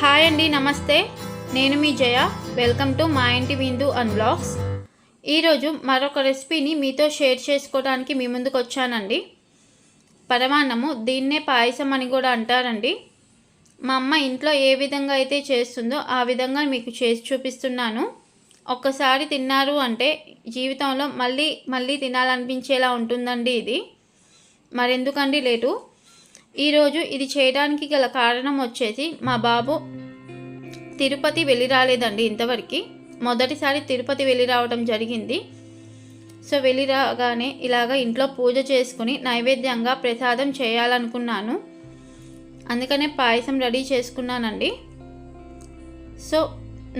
Hi అండి నమస్తే. నేను మీ జయ. వెల్కమ్ టు మా ఇంటి విందు అండ్ బ్లాగ్స్ ఈరోజు మరొక రెసిపీని మీతో షేర్ చేసుకోవడానికి మీ ముందుకు వచ్చానండి. పరమాన్నము దీన్నే పాయసం అని కూడా అంటారండి. మా అమ్మ ఇంట్లో ఏ విధంగా అయితే చేస్తుందో ఆ విధంగా మీకు చేసి చూపిస్తున్నాను. ఒక్కసారి తిన్నారు అంటే జీవితంలో మళ్ళీ మళ్ళీ తినాలనిపించేలా ఉంటుందండి ఇది. మరెందుకండి లేటు? ఈరోజు ఇది చేయడానికి గల కారణం వచ్చేసి మా బాబు తిరుపతి వెళ్ళి రాలేదండి ఇంతవరకు. మొదటిసారి తిరుపతి వెళ్ళి రావడం జరిగింది. సో వెళ్ళి రాగానే ఇలాగ ఇంట్లో పూజ చేసుకుని నైవేద్యంగా ప్రసాదం చేయాలనుకున్నాను. అందుకనే పాయసం రెడీ చేసుకున్నానండి. సో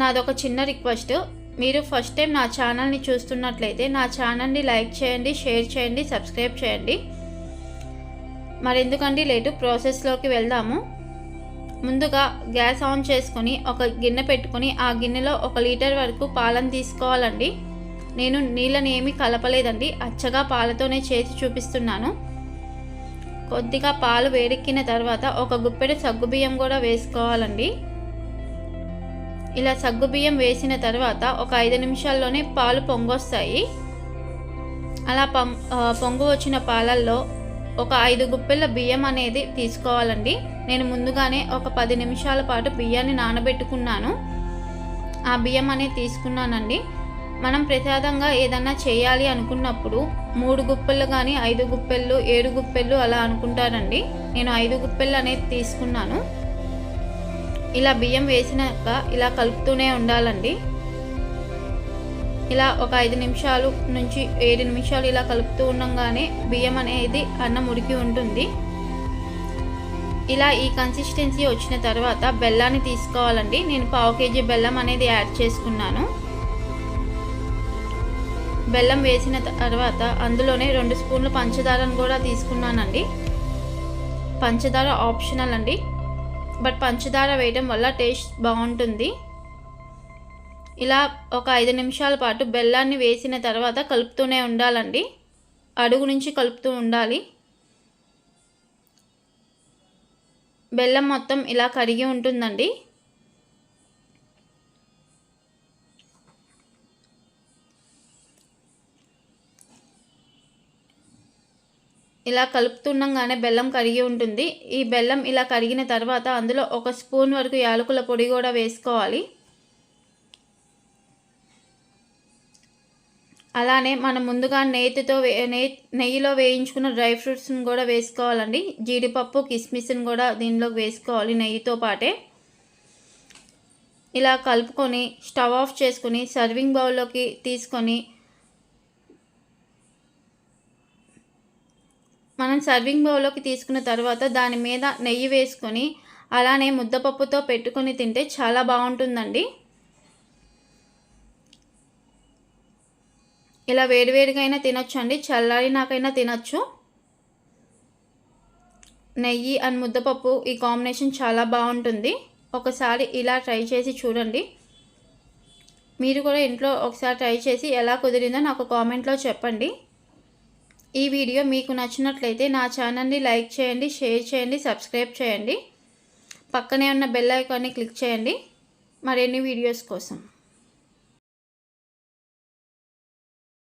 నాదొక చిన్న రిక్వెస్ట్. మీరు ఫస్ట్ టైం నా ఛానల్ని చూస్తున్నట్లయితే నా ఛానల్ని లైక్ చేయండి షేర్ చేయండి సబ్స్క్రైబ్ చేయండి. మరెందుకండి లేటు? ప్రాసెస్లోకి వెళ్దాము. ముందుగా గ్యాస్ ఆన్ చేసుకొని ఒక గిన్నె పెట్టుకొని ఆ గిన్నెలో ఒక లీటర్ వరకు పాలను తీసుకోవాలండి. నేను నీళ్ళని ఏమీ కలపలేదండి. అచ్చగా పాలతోనే చేసి చూపిస్తున్నాను. కొద్దిగా పాలు వేడెక్కిన తర్వాత ఒక గుప్పెడు సగ్గుబియ్యం కూడా వేసుకోవాలండి. ఇలా సగ్గుబియ్యం వేసిన తర్వాత ఒక ఐదు నిమిషాల్లోనే పాలు పొంగొస్తాయి. అలా పొంగు వచ్చిన పాలల్లో ఒక ఐదు గుప్పెల బియ్యం అనేది తీసుకోవాలండి. నేను ముందుగానే ఒక పది నిమిషాల పాటు బియ్యాన్ని నానబెట్టుకున్నాను. ఆ బియ్యం అనేది తీసుకున్నానండి. మనం ప్రసాదంగా ఏదన్నా చేయాలి అనుకున్నప్పుడు మూడు గుప్పెళ్ళు కానీ ఐదు గుప్పెళ్ళు ఏడు గుప్పెళ్ళు అలా అనుకుంటారండి నేను ఐదు గుప్పెళ్ళు అనేది తీసుకున్నాను. ఇలా బియ్యం వేసినాక ఇలా కలుపుతూనే ఉండాలండి. ఇలా ఒక ఐదు నిమిషాలు నుంచి ఏడు నిమిషాలు ఇలా కలుపుతూ ఉండగానే బియ్యం అనేది అన్నం ఉడికి ఉంటుంది. ఇలా ఈ కన్సిస్టెన్సీ వచ్చిన తర్వాత బెల్లాన్ని తీసుకోవాలండి. నేను పావు కేజీ బెల్లం అనేది యాడ్ చేసుకున్నాను. బెల్లం వేసిన తర్వాత అందులోనే రెండు స్పూన్లు పంచదారను కూడా తీసుకున్నానండి. పంచదార ఆప్షనల్ అండి. బట్ పంచదార వేయడం వల్ల టేస్ట్ బాగుంటుంది. ఇలా ఒక ఐదు నిమిషాల పాటు బెల్లాన్ని వేసిన తర్వాత కలుపుతూనే ఉండాలండి. అడుగు నుంచి కలుపుతూ ఉండాలి. బెల్లం మొత్తం ఇలా కరిగి ఉంటుందండి. ఇలా కలుపుతుండగానే బెల్లం కరిగి ఉంటుంది. ఈ బెల్లం ఇలా కరిగిన తర్వాత అందులో ఒక స్పూన్ వరకు యాలకుల పొడి కూడా వేసుకోవాలి. అలానే మనం ముందుగా నేతితో నెయ్యి నెయ్యిలో వేయించుకున్న డ్రై ఫ్రూట్స్ని కూడా వేసుకోవాలండి. జీడిపప్పు కిస్మిస్ని కూడా దీనిలోకి వేసుకోవాలి నెయ్యితో పాటే. ఇలా కలుపుకొని స్టవ్ ఆఫ్ చేసుకొని సర్వింగ్ బౌల్లోకి తీసుకొని మనం సర్వింగ్ బౌల్లోకి తీసుకున్న తర్వాత దాని మీద నెయ్యి వేసుకొని అలానే ముద్దపప్పుతో పెట్టుకొని తింటే చాలా బాగుంటుందండి. ఇలా వేడివేడిగా అయినా తినొచ్చు అండి చల్లారినాకైనా తినొచ్చు. నెయ్యి అండ్ ముద్దపప్పు ఈ కాంబినేషన్ చాలా బాగుంటుంది. ఒకసారి ఇలా ట్రై చేసి చూడండి. మీరు కూడా ఇంట్లో ఒకసారి ట్రై చేసి ఎలా కుదిరిందో నాకు కామెంట్లో చెప్పండి. ఈ వీడియో మీకు నచ్చినట్లయితే నా ఛానల్ని లైక్ చేయండి షేర్ చేయండి సబ్స్క్రైబ్ చేయండి. పక్కనే ఉన్న బెల్ ఐకాన్ని క్లిక్ చేయండి. మరిన్ని వీడియోస్ కోసం.